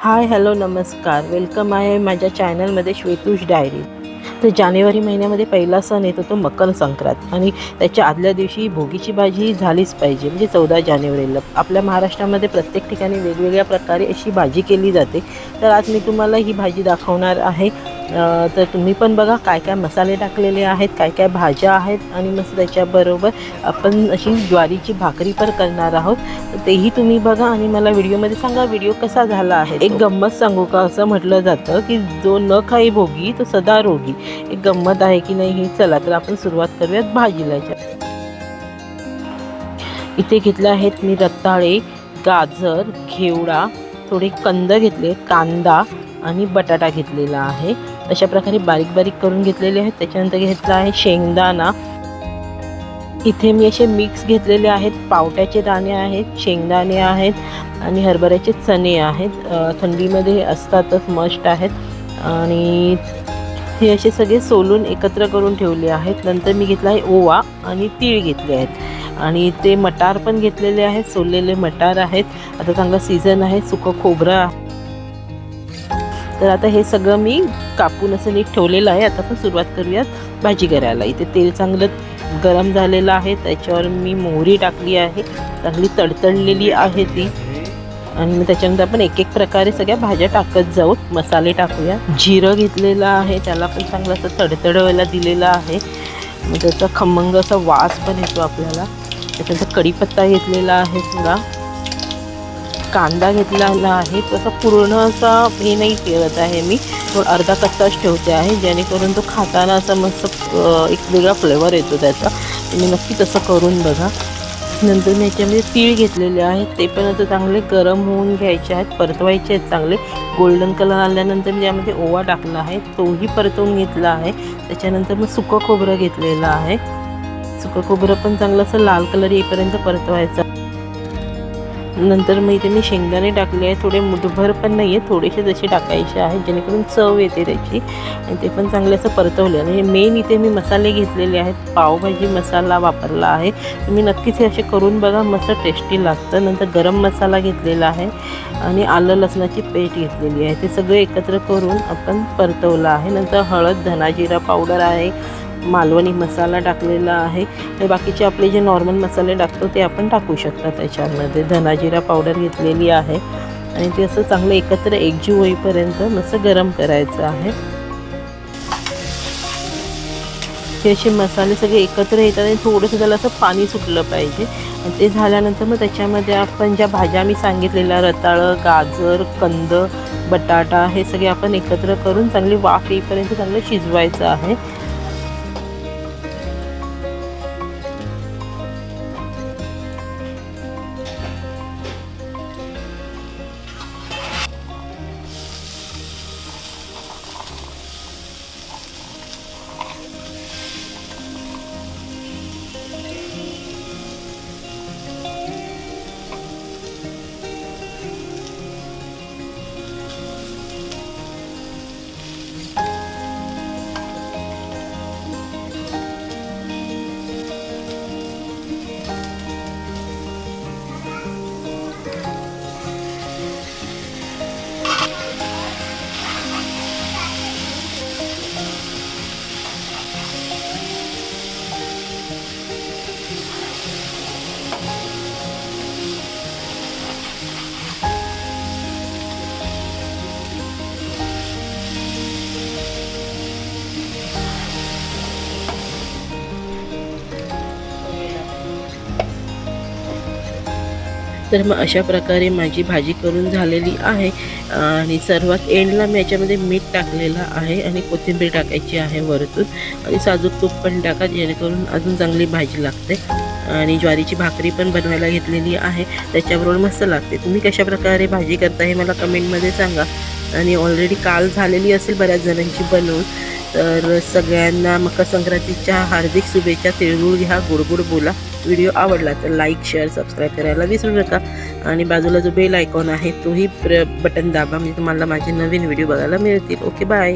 Hi hello नमस्कार. Welcome आहे माझ्या चॅनलमध्ये श्वेतूष डायरी. तर जानेवारी महिन्यामध्ये पहिला सण येतो तो मकर संक्रांत. आणि त्याच्या आदल्या दिवशी भोगीची भाजी झालीच पाहिजे म्हणजे चौदा जानेवारीला आपल्या महाराष्ट्रामध्ये प्रत्येक ठिकाणी वेगवेगळ्या प्रकारे अशी भाजी केली जाते. तर आज मी तुम्हाला ही भाजी दाखवणार आहे. तर तुम्ही पण बघा काय काय मसाले टाकलेले आहेत काय काय भाज्या आहेत आणि मस्त त्याच्याबरोबर आपण अशी ज्वारीची भाकरी पण करणार आहोत. तेही तुम्ही बघा आणि मला व्हिडिओमध्ये सांगा व्हिडिओ कसा झाला आहे एक गंमत सांगू का? असं म्हटलं जातं की जो न खाई भोगी तो सदा रोगी. एक गंमत आहे की नाही हे? चला तर आपण सुरुवात करूयात भाजीला इथे घेतले आहेत मी रताळे गाजर घेवडा थोडे कंद घेतले कांदा आणि बटाटा घेतलेला आहे. अशा प्रकारे बारीक बारीक करून घेतलेले आहेत. त्याच्यानंतर घेतला आहे शेंगदाणा. इथे मी असे मिक्स घेतलेले आहेत. पावट्याचे दाणे आहेत शेंगदाणे आहेत आणि हरभऱ्याचे चणे आहेत. थंडीमध्ये हे असतातच मस्ट आहेत. आणि हे असे सगळे सोलून एकत्र करून ठेवले आहेत. नंतर मी घेतला आहे ओवा आणि तीळ घेतले आहेत. आणि ते मटार पण घेतलेले आहेत. सोललेले मटार आहेत. आता चांगला सीझन आहे. सुकं खोबरं आहे. तर आता हे सगळं मी कापून असं नीट ठेवलेलं आहे. आता आपण सुरुवात करूयात भाजी करायला. इथे तेल चांगलं गरम झालेलं आहे. त्याच्यावर मी मोहरी टाकली आहे. चांगली तडतडलेली आहे ती. आणि मग त्याच्यानंतर आपण एक एक प्रकारे सगळ्या भाज्या टाकत जाऊ. मसाले टाकूया. जिरं घेतलेलं आहे. त्याला पण चांगलं असं तडतडवायला दिलेलं आहे. मग त्याचा खमंग असा वास पण येतो आपल्याला. त्याच्यानंतर कढीपत्ता घेतलेला आहे थोडा. कांदा घेतलेला आहे. तसं पूर्ण असा हे नाही करत आहे मी. पण अर्धा कच्चाच ठेवते आहे. जेणेकरून तो खाताना असा मस्त एक वेगळा फ्लेवर येतो त्याचा. तुम्ही नक्की तसं करून बघा. नंतर मी याच्यामध्ये तीळ घेतलेले आहेत ते पण आता चांगले गरम होऊन घ्यायचे आहेत. परतवायचे आहेत चांगले. गोल्डन कलर आल्यानंतर मी यामध्ये ओवा टाकला आहे. तोही परतवून घेतला आहे. त्याच्यानंतर मग सुकं खोबरं घेतलेलं आहे. सुकं खोबरं पण चांगलं असं लाल कलर येईपर्यंत परतवायचं. नंतर मग इथे मी शेंगदाणे टाकले आहे थोडे मुठभर पण नाही आहे थोडेसे जसे टाकायचे आहेत जेणेकरून चव येते त्याची. आणि ते पण चांगले असं परतवले. आणि मेन इथे मी मसाले घेतलेले आहेत. पावभाजी मसाला वापरला आहे. तुम्ही नक्कीच हे असे करून बघा. मस्त टेस्टी लागतं. नंतर गरम मसाला घेतलेला आहे. आणि आलं लसणाची पेस्ट घेतलेली आहे. ते सगळं एकत्र करून आपण परतवलं आहे. नंतर हळद धनाजिरा पावडर आहे. मालवणी मसाला टाकलेला आहे. तर बाकीचे आपले जे नॉर्मल मसाले टाकतो ते आपण टाकू शकता त्याच्यामध्ये. धनाजिरा पावडर घेतलेली आहे. आणि ते असं चांगलं एकत्र एकजीव होईपर्यंत मस्त गरम करायचं आहे. हे असे मसाले सगळे एकत्र येतात आणि थोडंसं त्याला असं पाणी सुटलं पाहिजे. आणि ते झाल्यानंतर मग त्याच्यामध्ये आपण ज्या भाज्या मी सांगितलेल्या रताळं गाजर कंद बटाटा हे सगळे आपण एकत्र करून चांगली वाफ येईपर्यंत चांगलं शिजवायचं आहे. तर मग अशा प्रकारे माझी भाजी करून झालेली आहे. आणि सर्वात एंडला मी याच्यामध्ये मीठ टाकलेलं आहे आणि कोथिंबीर टाकायची आहे वरतून. आणि साजूक तूप पण टाका जेणेकरून अजून चांगली भाजी लागते. आणि ज्वारीची भाकरी पण बनवायला घेतलेली आहे. त्याच्याबरोबर मस्त लागते. तुम्ही कशा प्रकारे भाजी करता हे मला कमेंटमध्ये सांगा. आणि ऑलरेडी काल झालेली असेल बऱ्याच जणांची बनवून. तर सगळ्यांना मकर संक्रांतीच्या हार्दिक शुभेच्छा. तिळगुळ घ्या गुडगुड बोला. व्हिडिओ आवडला तर लाईक शेअर सबस्क्राईब करायला विसरू नका. आणि बाजूला जो बेल आयकॉन आहे तोही प्र बटन दाबा म्हणजे तुम्हाला माझे नवीन व्हिडिओ बघायला मिळतील. Okay bye.